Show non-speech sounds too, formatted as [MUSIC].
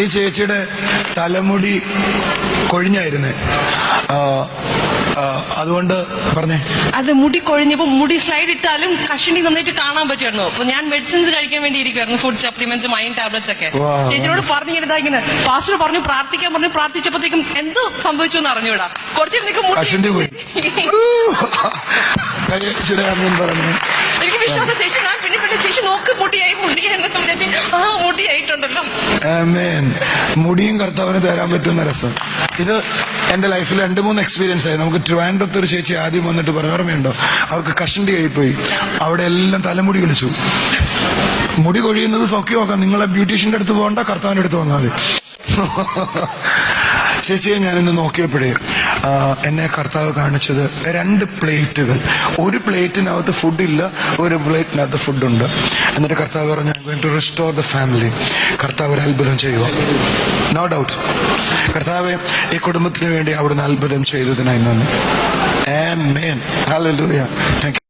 ഈ ചേച്ചിയുടെ തലമുടി കൊഴിഞ്ഞായിരുന്നു. അതുകൊണ്ട് പറഞ്ഞേ. അത് മുടി കൊഴിഞ്ഞപ്പോ മുടി സ്ലൈഡ് ഇട്ടാലും കഷണി നന്നായിട്ട് കാണാൻ പറ്റുമായിരുന്നു. അപ്പൊ ഞാൻ മെഡിസിൻസ് കഴിക്കാൻ വേണ്ടി ഇരിക്കുവായിരുന്നു ഫുഡ് സപ്ലിമെന്റ്സ് മൈൻ ടാബ്ലറ്റ്സ് ഒക്കെ. ചേച്ചിയോട് പറഞ്ഞു ഇങ്ങനെ പാസ്റ്റർ പറഞ്ഞു പ്രാർത്ഥിക്കാൻ പറഞ്ഞു പ്രാർത്ഥിച്ചപ്പോഴത്തേക്കും എന്തോ സംഭവിച്ചു എന്ന് അറിഞ്ഞൂടാ. കുറച്ച് [LAUGHS] പറഞ്ഞു. മുടിയും കർത്താവിന് തരാൻ പറ്റുന്ന രസം. ഇത് എന്റെ ലൈഫിൽ രണ്ട് മൂന്ന് എക്സ്പീരിയൻസ് ആയി. നമുക്ക് ട്രിവാൻഡ്രത്ത് ഒരു ചേച്ചി ആദ്യം വന്നിട്ട് ഓർമ്മയുണ്ടോ? അവർക്ക് കഷണ്ടി ആയിപ്പോയി. അവിടെ എല്ലാം തലമുടി വിളിച്ചു മുടി കൊഴിയുന്നത് സൗഖ്യമാക്കാം നിങ്ങളെ ബ്യൂട്ടീഷ്യന്റെ അടുത്ത് പോകണ്ട കർത്താവിന്റെ അടുത്ത് വന്നാൽ മതി. ചേച്ചിയെ ഞാനിന്ന് നോക്കിയപ്പോഴേ എന്നെ കർത്താവ് കാണിച്ചത് രണ്ട് പ്ലേറ്റുകൾ ഒരു പ്ലേറ്റിനകത്ത് ഫുഡില്ല ഒരു പ്ലേറ്റിനകത്ത് ഫുഡുണ്ട് എന്നിട്ട് കർത്താവ് പറഞ്ഞു ടു റിസ്റ്റോർ ദ ഫാമിലി കർത്താവ് ഒരു അത്ഭുതം ചെയ്യുക നോ ഡൗട്ട് കർത്താവ് ഈ കുടുംബത്തിന് വേണ്ടി അവിടുന്ന് അത്ഭുതം ചെയ്തതിനായി നന്ദി Amen. Hallelujah. താങ്ക്.